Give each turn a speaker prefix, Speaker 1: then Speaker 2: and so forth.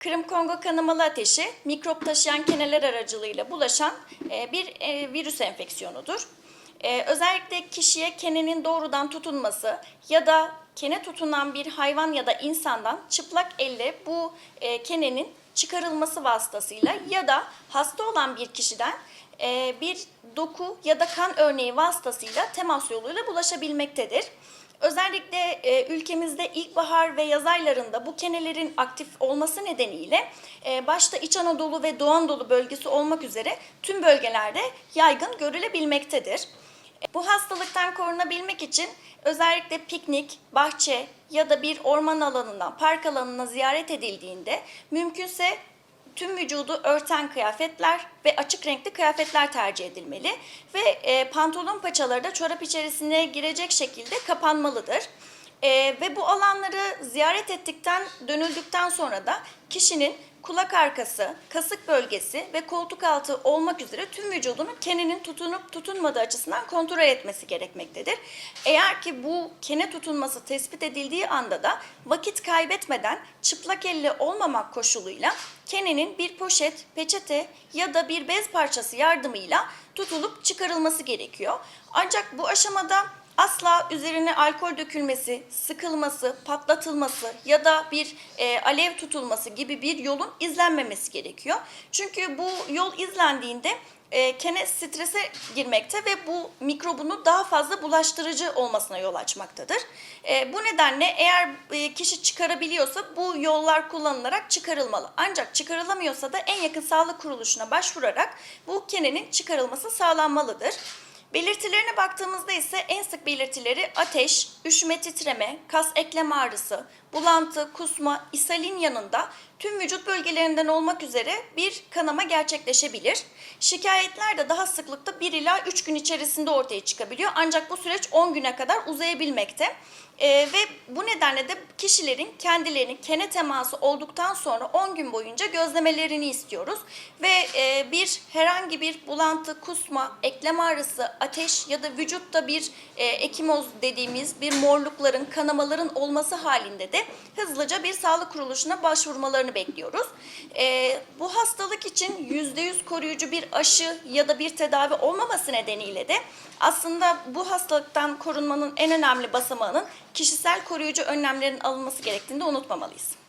Speaker 1: Kırım Kongo kanamalı ateşi mikrop taşıyan keneler aracılığıyla bulaşan e, bir e, virüs enfeksiyonudur. E, Özellikle kişiye kenenin doğrudan tutunması ya da kene tutunan bir hayvan ya da insandan çıplak elle bu kenenin çıkarılması vasıtasıyla ya da hasta olan bir kişiden bir doku ya da kan örneği vasıtasıyla temas yoluyla bulaşabilmektedir. Özellikle e, ülkemizde ilkbahar ve yaz aylarında bu kenelerin aktif olması nedeniyle e, başta İç Anadolu ve Doğu Anadolu bölgesi olmak üzere tüm bölgelerde yaygın görülebilmektedir. E, Bu hastalıktan korunabilmek için özellikle piknik, bahçe ya da bir orman alanına, park alanına ziyaret edildiğinde mümkünse tüm vücudu örten kıyafetler ve açık renkli kıyafetler tercih edilmeli ve e, pantolon paçaları da çorap içerisine girecek şekilde kapanmalıdır. E, ve bu alanları ziyaret ettikten dönüldükten sonra da kişinin kulak arkası, kasık bölgesi ve koltuk altı olmak üzere tüm vücudunun kenenin tutunup tutunmadığı açısından kontrol etmesi gerekmektedir. Eğer ki bu kene tutunması tespit edildiği anda da vakit kaybetmeden çıplak elle olmamak koşuluyla kenenin bir poşet, peçete ya da bir bez parçası yardımıyla tutulup çıkarılması gerekiyor. Ancak bu aşamada asla üzerine alkol dökülmesi, sıkılması, patlatılması ya da bir e, alev tutulması gibi bir yolun izlenmemesi gerekiyor. Çünkü bu yol izlendiğinde e, kene strese girmekte ve bu mikrobunu daha fazla bulaştırıcı olmasına yol açmaktadır. E, bu nedenle eğer e, kişi çıkarabiliyorsa bu yollar kullanılarak çıkarılmalı. Ancak çıkarılamıyorsa da en yakın sağlık kuruluşuna başvurarak bu kenenin çıkarılması sağlanmalıdır. Belirtilerine baktığımızda ise en sık belirtileri ateş, üşüme titreme, kas eklem ağrısı, bulantı, kusma, ishalin yanında tüm vücut bölgelerinden olmak üzere bir kanama gerçekleşebilir. Şikayetler de daha sıklıkta 1 ila 3 gün içerisinde ortaya çıkabiliyor. Ancak bu süreç 10 güne kadar uzayabilmekte. Ee, ve bu nedenle de kişilerin kendilerini kene teması olduktan sonra 10 gün boyunca gözlemelerini istiyoruz. Ve e, bir herhangi bir bulantı, kusma, eklem ağrısı, ateş ya da vücutta bir e, ekimoz dediğimiz bir morlukların, kanamaların olması halinde de hızlıca bir sağlık kuruluşuna başvurmalarını bekliyoruz. E, bu hastalık için %100 koruyucu bir aşı ya da bir tedavi olmaması nedeniyle de aslında bu hastalıktan korunmanın en önemli basamağının kişisel koruyucu önlemlerin alınması gerektiğini de unutmamalıyız.